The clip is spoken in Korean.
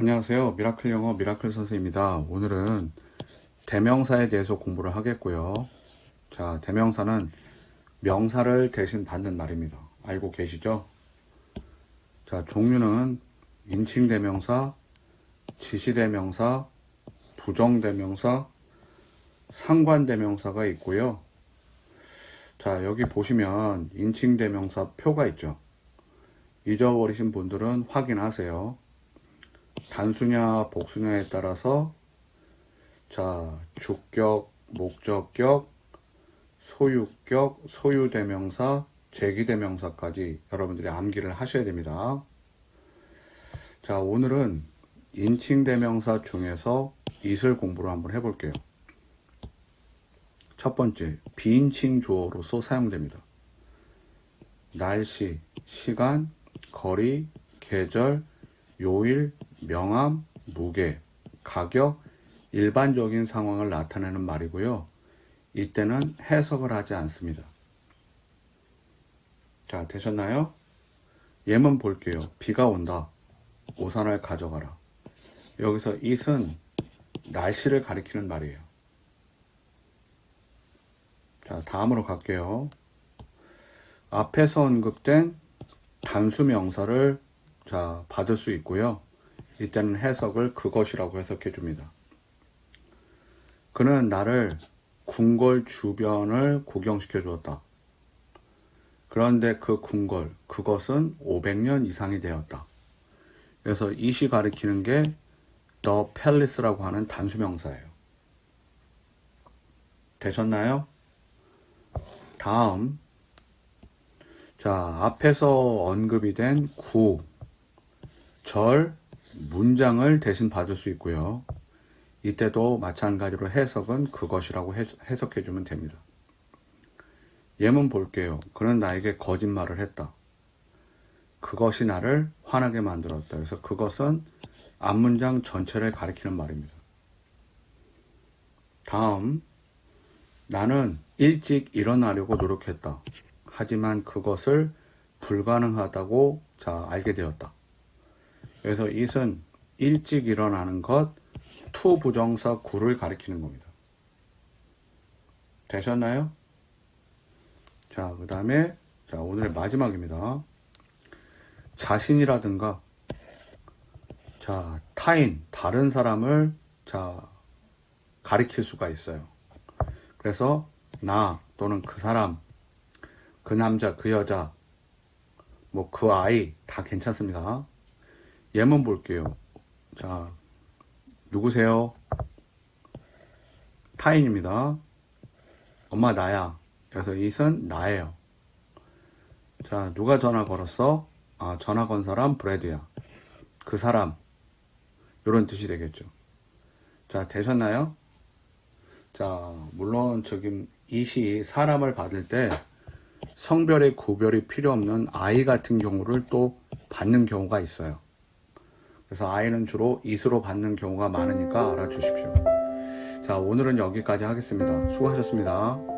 안녕하세요. 미라클 영어 미라클 선생입니다. 오늘은 대명사에 대해서 공부를 하겠고요. 자, 대명사는 명사를 대신 받는 말입니다. 알고 계시죠? 자, 종류는 인칭 대명사, 지시 대명사, 부정 대명사, 상관 대명사가 있고요. 자, 여기 보시면 인칭 대명사 표가 있죠. 잊어버리신 분들은 확인하세요. 단수냐 복수냐에 따라서 자 주격, 목적격, 소유격, 소유대명사, 제기대명사까지 여러분들이 암기를 하셔야 됩니다. 자 오늘은 인칭대명사 중에서 이슬 공부를 한번 해볼게요. 첫 번째 비인칭 주어로서 사용됩니다. 날씨, 시간, 거리, 계절, 요일, 명암, 무게, 가격, 일반적인 상황을 나타내는 말이고요. 이때는 해석을 하지 않습니다. 자, 되셨나요? 예문 볼게요. 비가 온다. 우산을 가져가라. 여기서 it은 날씨를 가리키는 말이에요. 자, 다음으로 갈게요. 앞에서 언급된 단수 명사를 자, 받을 수 있고요. 이때는 해석을 그것이라고 해석해 줍니다. 그는 나를 궁궐 주변을 구경시켜 주었다. 그런데 그 궁궐, 그것은 500년 이상이 되었다. 그래서 이 시 가리키는 게 the palace라고 하는 단수명사예요. 되셨나요? 다음 자, 앞에서 언급이 된 구, 절, 문장을 대신 받을 수 있고요. 이때도 마찬가지로 해석은 그것이라고 해석해 주면 됩니다. 예문 볼게요. 그는 나에게 거짓말을 했다. 그것이 나를 화나게 만들었다. 그래서 그것은 앞문장 전체를 가리키는 말입니다. 다음, 나는 일찍 일어나려고 노력했다. 하지만 그것을 불가능하다고 자 알게 되었다. 그래서 it은 일찍 일어나는 것, 투 부정사 구를 가리키는 겁니다. 되셨나요? 자, 그 다음에, 자, 오늘의 마지막입니다. 자신이라든가, 자, 타인, 다른 사람을, 자, 가리킬 수가 있어요. 그래서, 나 또는 그 사람, 그 남자, 그 여자, 뭐 그 아이 다 괜찮습니다. 예문 볼게요. 자, 누구세요? 타인입니다. 엄마 나야. 그래서 이은 나예요. 자, 누가 전화 걸었어? 아, 전화 건 사람 브래드야. 그 사람. 이런 뜻이 되겠죠. 자, 되셨나요? 자, 물론 저기 이시 사람을 받을 때 성별의 구별이 필요 없는 아이 같은 경우를 또 받는 경우가 있어요. 그래서 아이는 주로 이수로 받는 경우가 많으니까 알아주십시오. 자, 오늘은 여기까지 하겠습니다. 수고하셨습니다.